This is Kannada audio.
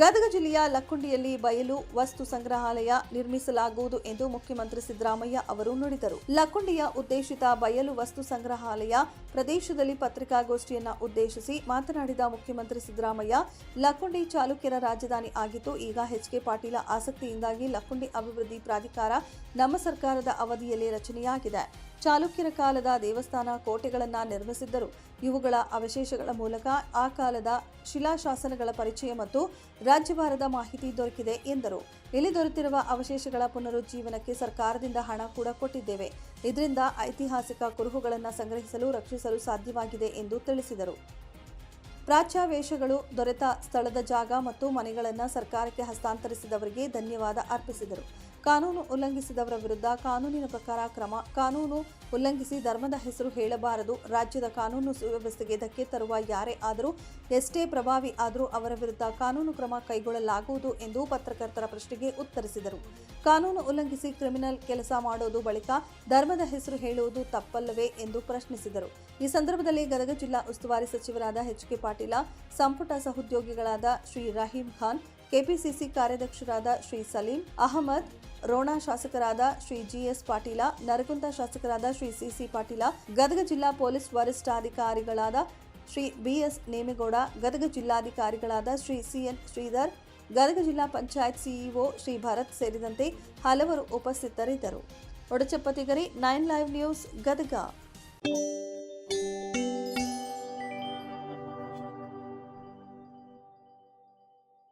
ಗದಗ ಜಿಲ್ಲೆಯ ಲಕ್ಕುಂಡಿಯಲ್ಲಿ ಬಯಲು ವಸ್ತು ಸಂಗ್ರಹಾಲಯ ನಿರ್ಮಿಸಲಾಗುವುದು ಎಂದು ಮುಖ್ಯಮಂತ್ರಿ ಸಿದ್ದರಾಮಯ್ಯ ಅವರು ನುಡಿದರು. ಲಕ್ಕುಂಡಿಯ ಉದ್ದೇಶಿತ ಬಯಲು ವಸ್ತು ಸಂಗ್ರಹಾಲಯ ಪ್ರದೇಶದಲ್ಲಿ ಪತ್ರಿಕಾಗೋಷ್ಠಿಯನ್ನ ಉದ್ದೇಶಿಸಿ ಮಾತನಾಡಿದ ಮುಖ್ಯಮಂತ್ರಿ ಸಿದ್ದರಾಮಯ್ಯ, ಲಕ್ಕುಂಡಿ ಚಾಲುಕ್ಯರ ರಾಜಧಾನಿ ಆಗಿದ್ದು, ಈಗ ಎಚ್ಕೆ ಪಾಟೀಲ ಆಸಕ್ತಿಯಿಂದಾಗಿ ಲಕ್ಕುಂಡಿ ಅಭಿವೃದ್ಧಿ ಪ್ರಾಧಿಕಾರ ನಮ್ಮ ಸರ್ಕಾರದ ಅವಧಿಯಲ್ಲಿ ರಚನೆಯಾಗಿದೆ. ಚಾಲುಕ್ಯರ ಕಾಲದ ದೇವಸ್ಥಾನ ಕೋಟೆಗಳನ್ನು ನಿರ್ಮಿಸಿದ್ದರು. ಇವುಗಳ ಅವಶೇಷಗಳ ಮೂಲಕ ಆ ಕಾಲದ ಶಿಲಾಶಾಸನಗಳ ಪರಿಚಯ ಮತ್ತು ರಾಜ್ಯಭಾರದ ಮಾಹಿತಿ ದೊರಕಿದೆ ಎಂದರು. ಇಲ್ಲಿ ದೊರೆತಿರುವ ಅವಶೇಷಗಳ ಪುನರುಜ್ಜೀವನಕ್ಕೆ ಸರ್ಕಾರದಿಂದ ಹಣ ಕೂಡ ಕೊಟ್ಟಿದ್ದೇವೆ. ಇದರಿಂದ ಐತಿಹಾಸಿಕ ಕುರುಹುಗಳನ್ನು ಸಂಗ್ರಹಿಸಲು ರಕ್ಷಿಸಲು ಸಾಧ್ಯವಾಗಿದೆ ಎಂದು ತಿಳಿಸಿದರು. ಪ್ರಾಚ್ಯಾವೇಶಗಳು ದೊರೆತ ಸ್ಥಳದ ಜಾಗ ಮತ್ತು ಮನೆಗಳನ್ನು ಸರ್ಕಾರಕ್ಕೆ ಹಸ್ತಾಂತರಿಸಿದವರಿಗೆ ಧನ್ಯವಾದ ಅರ್ಪಿಸಿದರು. ಕಾನೂನು ಉಲ್ಲಂಘಿಸಿದವರ ವಿರುದ್ಧ ಕಾನೂನಿನ ಪ್ರಕಾರ ಕ್ರಮ, ಕಾನೂನು ಉಲ್ಲಂಘಿಸಿ ಧರ್ಮದ ಹೆಸರು ಹೇಳಬಾರದು. ರಾಜ್ಯದ ಕಾನೂನು ಸುವ್ಯವಸ್ಥೆಗೆ ಧಕ್ಕೆ ತರುವ ಯಾರೇ ಆದರೂ, ಎಷ್ಟೇ ಪ್ರಭಾವಿ ಆದರೂ ಅವರ ವಿರುದ್ಧ ಕಾನೂನು ಕ್ರಮ ಕೈಗೊಳ್ಳಲಾಗುವುದು ಎಂದು ಪತ್ರಕರ್ತರ ಪ್ರಶ್ನೆಗೆ ಉತ್ತರಿಸಿದರು. ಕಾನೂನು ಉಲ್ಲಂಘಿಸಿ ಕ್ರಿಮಿನಲ್ ಕೆಲಸ ಮಾಡೋದು ಬಳಿಕ ಧರ್ಮದ ಹೆಸರು ಹೇಳುವುದು ತಪ್ಪಲ್ಲವೇ ಎಂದು ಪ್ರಶ್ನಿಸಿದರು. ಈ ಸಂದರ್ಭದಲ್ಲಿ ಗದಗ ಜಿಲ್ಲಾ ಉಸ್ತುವಾರಿ ಸಚಿವರಾದ ಎಚ್ ಕೆ ಪಾಟೀಲ, ಸಂಪುಟ ಸಹೋದ್ಯೋಗಿಗಳಾದ ಶ್ರೀ ರಹೀಂ ಖಾನ್ ಕೆಪಿಸಿಸಿ ಕಾರ್ಯಾಧ್ಯಕ್ಷರಾದ ಶ್ರೀ ಸಲೀಂ ಅಹಮದ್, ರೋಣಾ ಶಾಸಕರಾದ ಶ್ರೀ ಜಿಎಸ್ ಪಾಟೀಲ, ನರಗುಂದ ಶಾಸಕರಾದ ಶ್ರೀ ಸಿಸಿ ಪಾಟೀಲ, ಗದಗ ಜಿಲ್ಲಾ ಪೊಲೀಸ್ ವರಿಷ್ಠಾಧಿಕಾರಿಗಳಾದ ಶ್ರೀ ಬಿಎಸ್ ನೇಮೇಗೌಡ, ಗದಗ ಜಿಲ್ಲಾಧಿಕಾರಿಗಳಾದ ಶ್ರೀ ಸಿಎನ್ ಶ್ರೀಧರ್, ಗದಗ ಜಿಲ್ಲಾ ಪಂಚಾಯತ್ ಸಿಇಒ ಶ್ರೀ ಭರತ್ ಸೇರಿದಂತೆ ಹಲವರು ಉಪಸ್ಥಿತರಿದ್ದರು. ಒಡಚಪ್ಪತಿಗರಿ, ನೈನ್ ಲೈವ್ ನ್ಯೂಸ್, ಗದಗ.